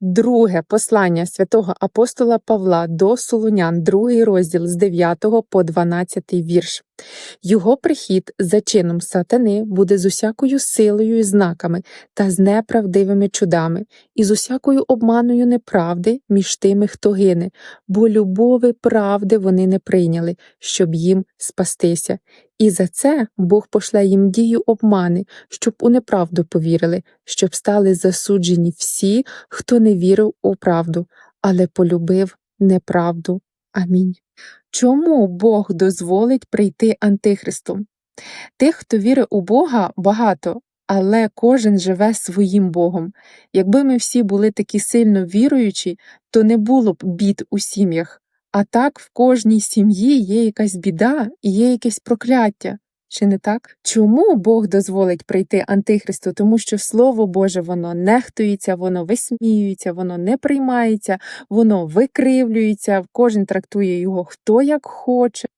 Друге послання святого апостола Павла до Солунян, другий розділ з 9 по 12 вірш. Його прихід за чином сатани буде з усякою силою і знаками та з неправдивими чудами, і з усякою обманою неправди між тими, хто гине, бо любови правди вони не прийняли, щоб їм спастися. І за це Бог пошле їм дію обмани, щоб у неправду повірили, щоб стали засуджені всі, хто не вірив у правду, але полюбив неправду. Амінь. Чому Бог дозволить прийти Антихристу? Тих, хто вірить у Бога, багато, але кожен живе своїм Богом. Якби ми всі були такі сильно віруючі, то не було б бід у сім'ях. А так в кожній сім'ї є якась біда і є якесь прокляття. Чи не так? Чому Бог дозволить прийти Антихристу? Тому що Слово Боже воно нехтується, воно висміюється, воно не приймається, воно викривлюється, кожен трактує його хто як хоче.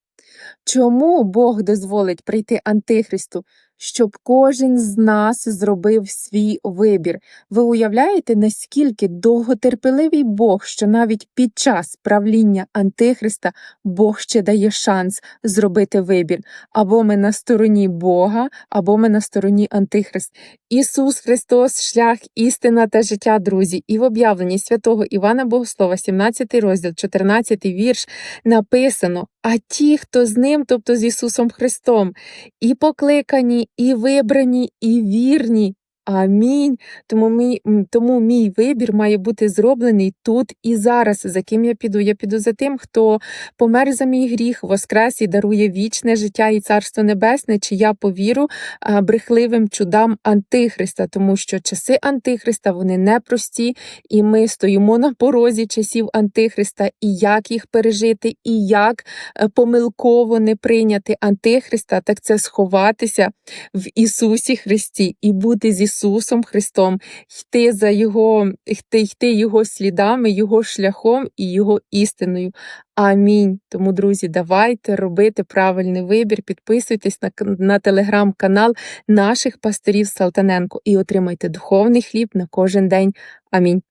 Чому Бог дозволить прийти Антихристу? Щоб кожен з нас зробив свій вибір. Ви уявляєте, наскільки довготерпеливий Бог, що навіть під час правління Антихриста Бог ще дає шанс зробити вибір. Або ми на стороні Бога, або ми на стороні Антихрист. Ісус Христос, шлях, істина та життя, друзі. І в об'явленні святого Івана Богослова, 17 розділ, 14 вірш, написано: А ті, хто з ним, тобто з Ісусом Христом, і покликані, і вибрані, і вірні. Амінь. Тому мій, тому мій вибір має бути зроблений тут і зараз. За ким я піду? Я піду за тим, хто помер за мій гріх, воскрес і дарує вічне життя і царство небесне, чи я повіру брехливим чудам Антихриста, тому що часи Антихриста вони непрості, і ми стоїмо на порозі часів Антихриста, і як їх пережити, і як е, помилково не прийняти Антихриста, так це сховатися в Ісусі Христі і бути з Ісусом Христом, йти за Його, йти, йти Його слідами, Його шляхом і Його істиною. Амінь. Тому, друзі, давайте робити правильний вибір. Підписуйтесь на, на телеграм-канал наших пасторів Салтаненко і отримайте духовний хліб на кожен день. Амінь.